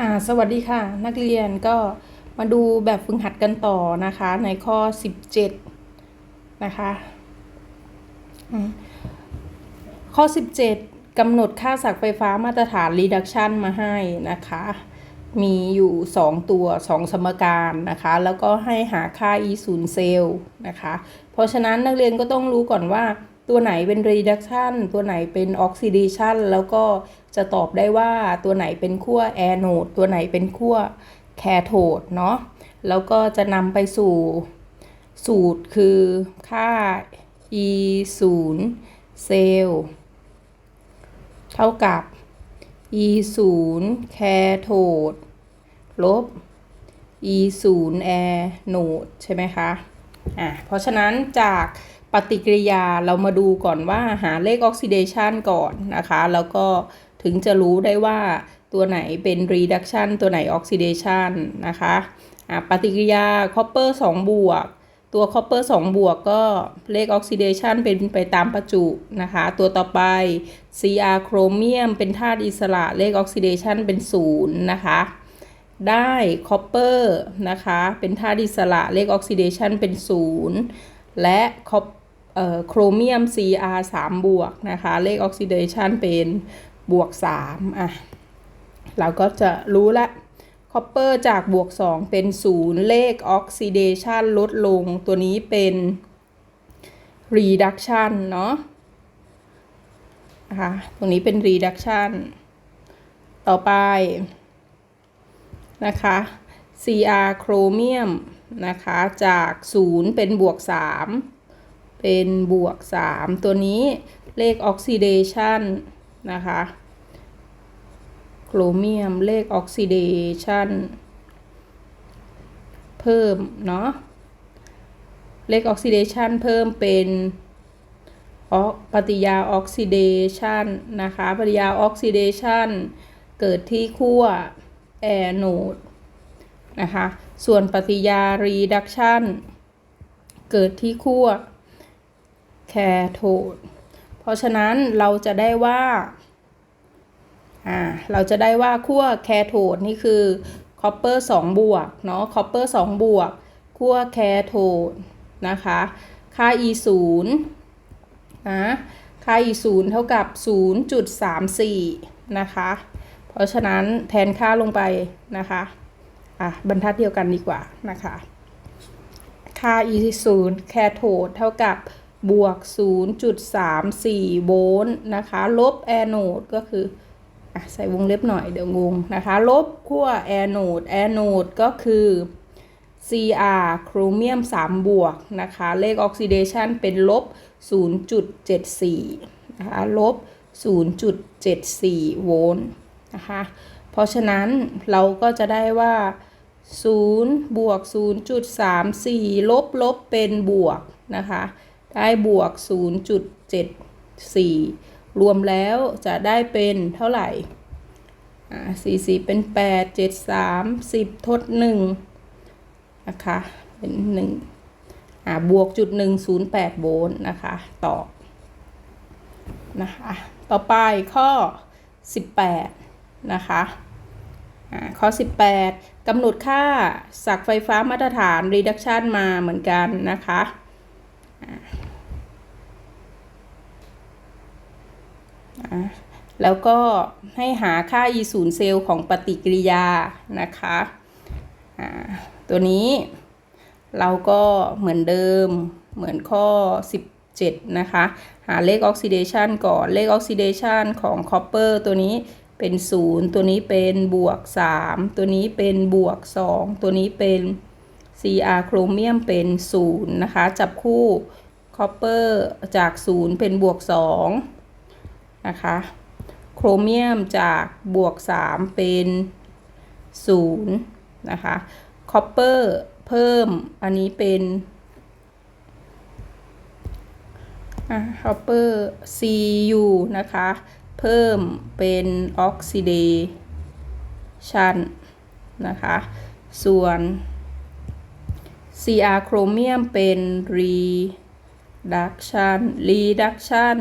อ่าสวัสดีค่ะ นักเรียนก็มาดูแบบฝึกหัดกันต่อนะคะ ในข้อ 17 นะคะอืมข้อ 17 กำหนดค่าสักไฟฟ้ามาตรฐาน reduction มาให้นะคะ มีอยู่ 2 ตัว 2 สมการนะคะ แล้วก็ให้หาค่า e 0เซลล์นะคะ เพราะฉะนั้นนักเรียนก็ต้องรู้ก่อนว่า ตัวไหนเป็น reduction ตัวไหนเป็น oxidation แล้วก็จะตอบได้ว่าตัวไหนเป็นขั้ว anode ตัวไหนเป็นขั้ว cathode เนาะแล้วก็จะนำไปสู่สูตรคือค่า e 0เซลล์เท่ากับ e 0 cathode ลบ e 0 anode ใช่ไหมคะ อะ เพราะฉะนั้นจาก ปฏิกิริยาเรามาดูก่อนว่าหาเลขออกซิเดชันก่อนนะคะ แล้วก็ถึงจะรู้ได้ว่าตัวไหนเป็น reduction ตัวไหน oxidation นนะคะะปฏิกิริยา copper 2บวก ตัว copper 2บวกก็เลข oxidation เป็นไปตามประจุนะคะ ตัวต่อไป Cr โครเมียมเป็นธาตุอิสระเลข oxidation เป็น0นะคะได้ copper นะคะ เป็นธาตุอิสระเลข oxidation เป็น 0 และโครเมียม Cr 3บวกนะคะ เลข oxidation เป็นบวก3อะเราก็จะรู้ละ copper จากบวก 2 เป็น 0 เลข oxidation ลดลงตัวนี้เป็น reduction เนาะนะคะตรงนี้เป็น reduction ต่อไปนะคะ Cr โครเมียมนะคะจาก 0 เป็นบวก 3 เป็นบวก 3 ตัวนี้เลขออกซิเดชันนะคะโครเมียมเลขออกซิเดชันเพิ่ม เนาะเลขออกซิเดชันเพิ่มเป็นปฏิยาออกซิเดชันนะคะ ปฏิยาออกซิเดชันเกิดที่ขั้วแอโนด นะคะ ส่วนปฏิยา reduction เกิดที่ขั้วแคโทดเพราะฉะนั้นเราจะได้ว่าอ่าเราจะได้ว่าขั้วแคโทดนี่คือคอปเปอร์2บวกเนาะคอปเปอร์2บวกขั้วแคโทดนะคะ ค่า e 0นะค่า e 0เท่ากับ 0.34 นะคะ เพราะฉะนั้นแทนค่าลงไปนะคะ อะบรรทัดเดียวกันดีกว่านะคะ ค่า e 0แคโทดเท่ากับบวก 0.34 โวลต์นะคะ ลบแอนโนดก็คืออะใส่วงเล็บหน่อยเดี๋ยวงงนะคะ ลบขั้วแอนโนดแอนโนดก็คือ Cr โครเมียม 3 บวกนะคะ เลขออกซิเดชันเป็นลบ 0.74 นะคะ ลบ 0.74 โวลต์นะคะ เพราะฉะนั้นเราก็จะได้ว่า0บวก0.34 ลบลบเป็นบวกนะคะ ได้บวก 0.74 รวมแล้วจะได้เป็นเท่าไหร่อ่า44เป็น8 7 3 10ทด1นะคะเป็น1อ่าบวกจุด108โวลต์นะคะตอบนะคะต่อไปข้อ18นะคะ ข้อ 18กำหนดค่าสักไฟฟ้ามาตรฐาน reduction มาเหมือนกันนะคะแล้วก็ให้หาค่า e 0เซลล์ของปฏิกิริยานะคะตัวนี้เราก็เหมือนเดิมเหมือนข้อ 17 นะคะ หาเลขออกซิเดชันก่อนเลขออกซิเดชันของคอปเปอร์ตัวนี้ เป็น 0 ตัวนี้เป็นบวก 3 ตัวนี้เป็นบวก 2 ตัวนี้เป็น Cr โครเมียมเป็น 0 นะคะ จับคู่คอปเปอร์จาก 0 เป็นบวก 2 นะคะ โครเมียมจากบวก 3 เป็น 0 นะคะคอปเปอร์เพิ่มอันนี้เป็นอะคอปเปอร์ Cu นะคะ เพิ่มเป็นออกซิเดชันนะคะ ส่วน Cr โครเมียมเป็น reduction reduction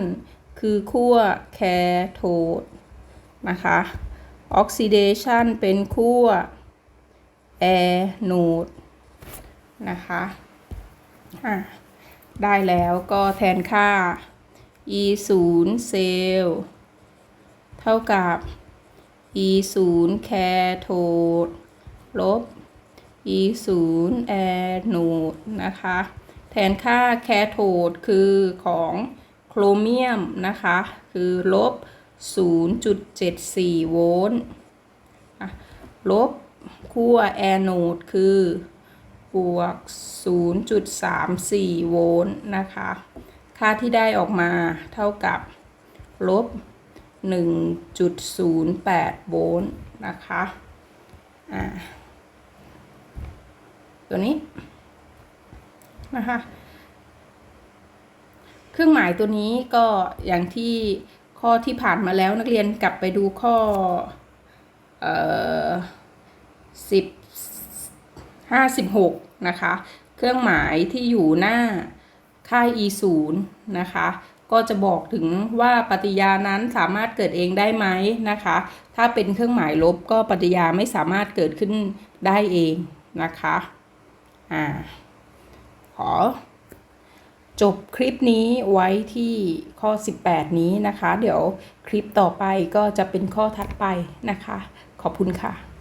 คือขั้วแคโทดนะคะ oxidation เป็นขั้ว air node นะคะอะได้แล้วก็แทนค่า e 0เซลล์ เท่ากับ e 0แคโทดลบ e 0แอโนดนะคะ แทนค่าแคโทดคือของโครเมียมนะคะ คือลบ 0.74 โวลต์ลบขั้วแอโนดคือบวก 0.34 โวลต์นะคะ ค่าที่ได้ออกมาเท่ากับลบ 1.08 โวลต์นะคะอ่าตัวนี้นะคะเครื่องหมายตัวนี้ก็อย่างที่ข้อที่ผ่านมาแล้วนักเรียนกลับไปดูข้อเอ่อสิบห้าสิบหกนะคะ เครื่องหมายที่อยู่หน้าค่าย e 0นะคะ ก็จะบอกถึงว่าปฏิกิริยานั้นสามารถเกิดเองได้ไหมนะคะ ถ้าเป็นเครื่องหมายลบก็ปฏิกิริยาไม่สามารถเกิดขึ้นได้เองนะคะอ่าขอจบคลิปนี้ไว้ที่ข้อ 18 นี้นะคะ เดี๋ยวคลิปต่อไปก็จะเป็นข้อถัดไปนะคะ ขอบคุณค่ะ